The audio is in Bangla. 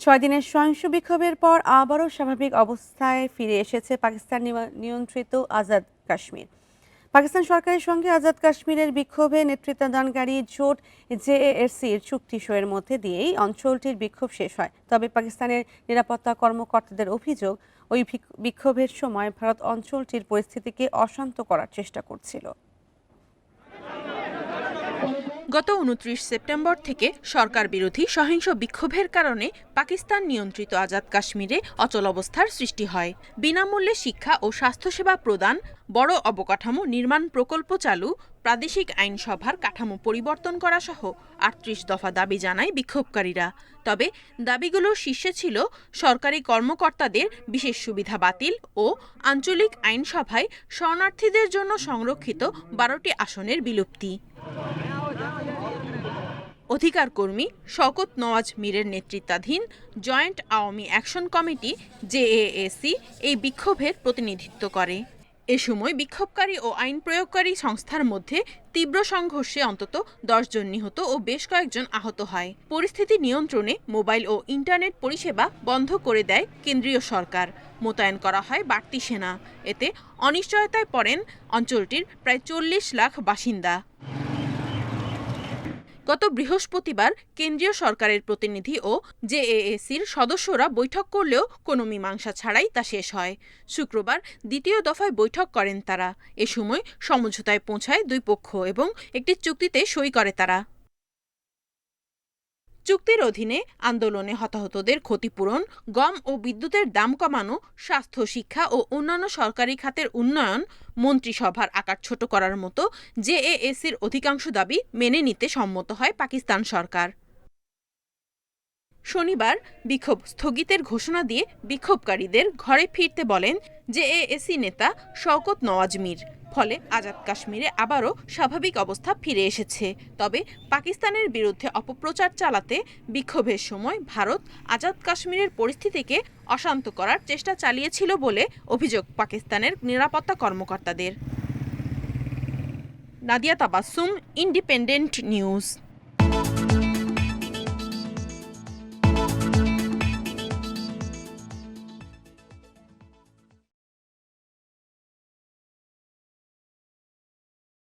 ছয় দিনের সহিংস বিক্ষোভের পর আবারও স্বাভাবিক অবস্থায় ফিরে এসেছে পাকিস্তান নিয়ন্ত্রিত আজাদ কাশ্মীর। পাকিস্তান সরকারের সঙ্গে আজাদ কাশ্মীরের বিক্ষোভে নেতৃত্বদানকারী জোট জেএসির চুক্তি সইয়ের মধ্যে দিয়েই অঞ্চলটির বিক্ষোভ শেষ হয়। তবে পাকিস্তানের নিরাপত্তা কর্মকর্তাদের অভিযোগ, ওই বিক্ষোভের সময় ভারত অঞ্চলটির পরিস্থিতিকে অশান্ত করার চেষ্টা করছিল। গত উনত্রিশ সেপ্টেম্বর থেকে সরকার বিরোধী সহিংস বিক্ষোভের কারণে পাকিস্তান নিয়ন্ত্রিত আজাদ কাশ্মীরে অচল অবস্থার সৃষ্টি হয়। বিনামূল্যে শিক্ষা ও স্বাস্থ্যসেবা প্রদান, বড় অবকাঠামো নির্মাণ প্রকল্প চালু, প্রাদেশিক আইনসভার কাঠামো পরিবর্তন করা সহ আটত্রিশ দফা দাবি জানায় বিক্ষোভকারীরা। তবে দাবিগুলোর শীর্ষে ছিল সরকারি কর্মকর্তাদের বিশেষ সুবিধা বাতিল ও আঞ্চলিক আইনসভায় শরণার্থীদের জন্য সংরক্ষিত বারোটি আসনের বিলুপ্তি। অধিকার কর্মী শওকত নওয়াজ মীরের নেতৃত্বাধীন joint Awami action committee JAAC এই বিক্ষোভের প্রতিনিধিত্ব করে। এ সময় বিক্ষোভকারী ও আইন প্রয়োগকারী সংস্থার মধ্যে তীব্র সংঘর্ষে অন্তত জন নিহত ও বেশ কয়েকজন আহত হয়। পরিস্থিতি নিয়ন্ত্রণে মোবাইল ও ইন্টারনেট পরিষেবা বন্ধ করে দেয় কেন্দ্রীয় সরকার। মোতায়েন করা হয় বাড়তি সেনা। এতে অনিশ্চয়তায় পড়েন অঞ্চলটির প্রায় চল্লিশ লাখ বাসিন্দা। গত বৃহস্পতিবার কেন্দ্রীয় সরকারের প্রতিনিধি ও জেএএসির সদস্যরা বৈঠক করলেও কোনো মীমাংসা ছাড়াই তা শেষ হয়। শুক্রবার দ্বিতীয় দফায় বৈঠক করেন তারা। এ সময় সমঝোতায় পৌঁছায় দুই পক্ষ এবং একটি চুক্তিতে সই করে তারা। চুক্তির অধীনে আন্দোলনে হতাহতদের ক্ষতিপূরণ, গম ও বিদ্যুতের দাম কমানো, স্বাস্থ্য, শিক্ষা ও অন্যান্য সরকারি খাতের উন্নয়ন মন্ত্রিসভার আকার ছোট করার মতো জেএএসির অধিকাংশ দাবি মেনে নিতে সম্মত হয় পাকিস্তান সরকার। শনিবার বিক্ষোভ স্থগিতের ঘোষণা দিয়ে বিক্ষোভকারীদের ঘরে ফিরতে বলেন জেএএসি নেতা শওকত নওয়াজ মীর ফলে আজাদ কাশ্মীরে আবারও স্বাভাবিক অবস্থা ফিরে এসেছে। তবে পাকিস্তানের বিরুদ্ধে অপপ্রচার চালাতে বিক্ষোভের সময় ভারত আজাদ কাশ্মীরের পরিস্থিতিকে অশান্ত করার চেষ্টা চালিয়েছিল বলে অভিযোগ পাকিস্তানের নিরাপত্তা কর্মকর্তাদের। Nadia Tabassum, independent news.